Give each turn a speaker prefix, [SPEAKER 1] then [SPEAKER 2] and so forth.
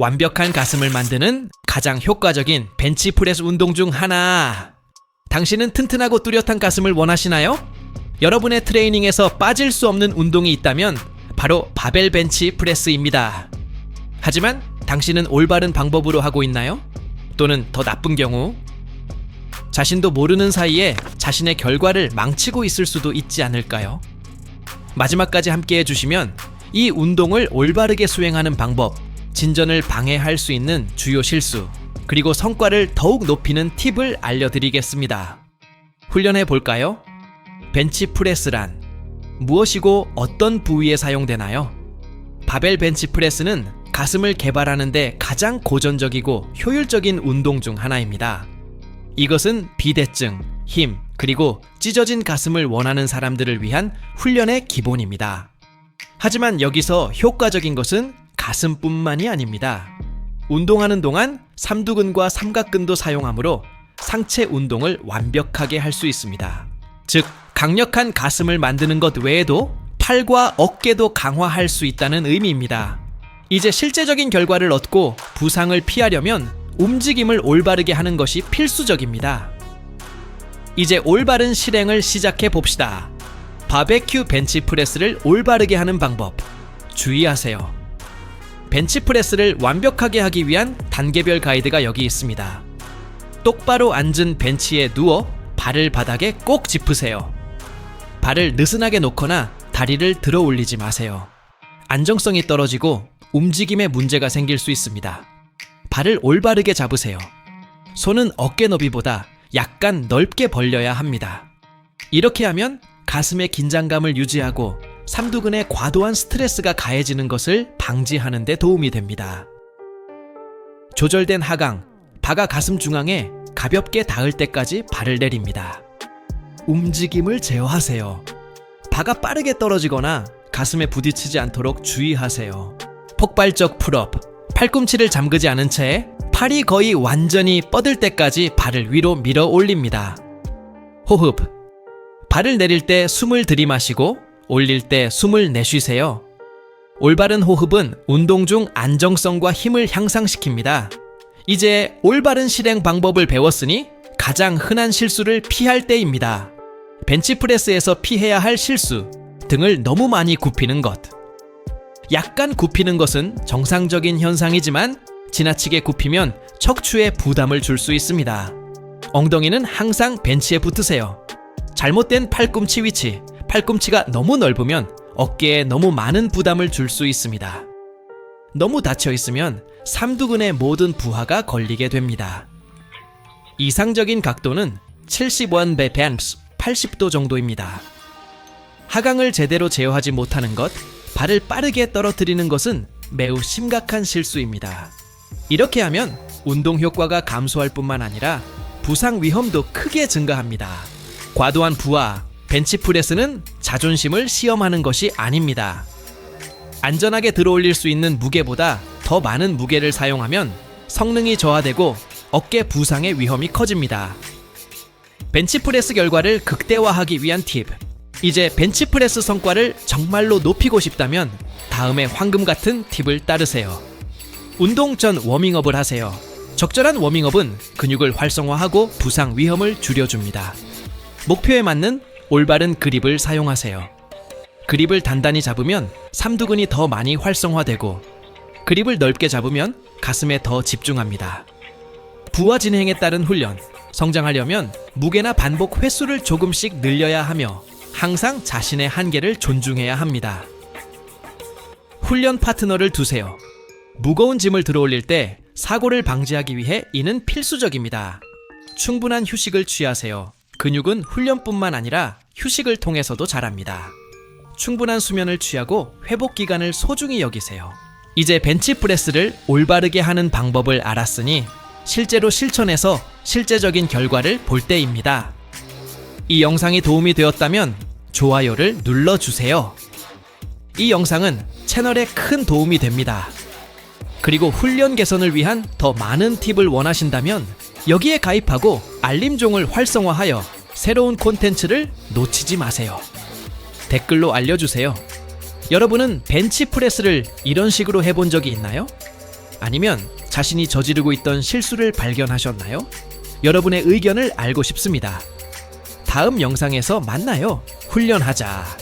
[SPEAKER 1] 완벽한 가슴을 만드는 가장 효과적인 벤치프레스 운동 중 하나. 당신은 튼튼하고 뚜렷한 가슴을 원하시나요? 여러분의 트레이닝에서 빠질 수 없는 운동이 있다면 바로 바벨 벤치 프레스입니다. 하지만 당신은 올바른 방법으로 하고 있나요? 또는 더 나쁜 경우 자신도 모르는 사이에 자신의 결과를 망치고 있을 수도 있지 않을까요? 마지막까지 함께 해주시면 이 운동을 올바르게 수행하는 방법, 진전을 방해할 수 있는 주요 실수, 그리고 성과를 더욱 높이는 팁을 알려드리겠습니다. 훈련해 볼까요? 벤치 프레스란 무엇이고 어떤 부위에 사용되나요? 바벨 벤치 프레스는 가슴을 개발하는데 가장 고전적이고 효율적인 운동 중 하나입니다. 이것은 비대증, 힘, 그리고 찢어진 가슴을 원하는 사람들을 위한 훈련의 기본입니다. 하지만 여기서 효과적인 것은 가슴뿐만이 아닙니다. 운동하는 동안 삼두근과 삼각근도 사용하므로 상체 운동을 완벽하게 할 수 있습니다. 즉, 강력한 가슴을 만드는 것 외에도 팔과 어깨도 강화할 수 있다는 의미입니다. 이제 실제적인 결과를 얻고 부상을 피하려면 움직임을 올바르게 하는 것이 필수적입니다. 이제 올바른 실행을 시작해 봅시다. 바베큐 벤치 프레스를 올바르게 하는 방법. 주의하세요. 벤치 프레스를 완벽하게 하기 위한 단계별 가이드가 여기 있습니다. 똑바로 앉은 벤치에 누워 발을 바닥에 꼭 짚으세요. 발을 느슨하게 놓거나 다리를 들어 올리지 마세요. 안정성이 떨어지고 움직임에 문제가 생길 수 있습니다. 발을 올바르게 잡으세요. 손은 어깨 너비보다 약간 넓게 벌려야 합니다. 이렇게 하면 가슴의 긴장감을 유지하고 삼두근에 과도한 스트레스가 가해지는 것을 방지하는 데 도움이 됩니다. 조절된 하강, 바가 가슴 중앙에 가볍게 닿을 때까지 발을 내립니다. 움직임을 제어하세요. 바가 빠르게 떨어지거나 가슴에 부딪히지 않도록 주의하세요. 폭발적 풀업, 팔꿈치를 잠그지 않은 채 팔이 거의 완전히 뻗을 때까지 발을 위로 밀어 올립니다. 호흡. 발을 내릴 때 숨을 들이마시고 올릴 때 숨을 내쉬세요. 올바른 호흡은 운동 중 안정성과 힘을 향상시킵니다. 이제 올바른 실행 방법을 배웠으니 가장 흔한 실수를 피할 때입니다. 벤치프레스에서 피해야 할 실수, 등을 너무 많이 굽히는 것. 약간 굽히는 것은 정상적인 현상이지만 지나치게 굽히면 척추에 부담을 줄 수 있습니다. 엉덩이는 항상 벤치에 붙으세요. 잘못된 팔꿈치 위치, 팔꿈치가 너무 넓으면 어깨에 너무 많은 부담을 줄 수 있습니다. 너무 닫혀 있으면 삼두근의 모든 부하가 걸리게 됩니다. 이상적인 각도는 71배 벤스 80도 정도입니다. 하강을 제대로 제어하지 못하는 것, 발을 빠르게 떨어뜨리는 것은 매우 심각한 실수입니다. 이렇게 하면 운동 효과가 감소할 뿐만 아니라 부상 위험도 크게 증가합니다. 과도한 부하, 벤치프레스는 자존심을 시험하는 것이 아닙니다. 안전하게 들어올릴 수 있는 무게보다 더 많은 무게를 사용하면 성능이 저하되고 어깨 부상의 위험이 커집니다. 벤치프레스 결과를 극대화하기 위한 팁. 이제 벤치프레스 성과를 정말로 높이고 싶다면 다음에 황금 같은 팁을 따르세요. 운동 전 워밍업을 하세요. 적절한 워밍업은 근육을 활성화하고 부상 위험을 줄여줍니다. 목표에 맞는 올바른 그립을 사용하세요. 그립을 단단히 잡으면 삼두근이 더 많이 활성화되고 그립을 넓게 잡으면 가슴에 더 집중합니다. 부하 진행에 따른 훈련, 성장하려면 무게나 반복 횟수를 조금씩 늘려야 하며 항상 자신의 한계를 존중해야 합니다. 훈련 파트너를 두세요. 무거운 짐을 들어올릴 때 사고를 방지하기 위해 이는 필수적입니다. 충분한 휴식을 취하세요. 근육은 훈련뿐만 아니라 휴식을 통해서도 자랍니다. 충분한 수면을 취하고 회복 기간을 소중히 여기세요. 이제 벤치프레스를 올바르게 하는 방법을 알았으니 실제로 실천해서 실제적인 결과를 볼 때입니다. 이 영상이 도움이 되었다면 좋아요를 눌러주세요. 이 영상은 채널에 큰 도움이 됩니다. 그리고 훈련 개선을 위한 더 많은 팁을 원하신다면 여기에 가입하고 알림종을 활성화하여 새로운 콘텐츠를 놓치지 마세요. 댓글로 알려주세요. 여러분은 벤치 프레스를 이런 식으로 해본 적이 있나요? 아니면 자신이 저지르고 있던 실수를 발견하셨나요? 여러분의 의견을 알고 싶습니다. 다음 영상에서 만나요. 훈련하자.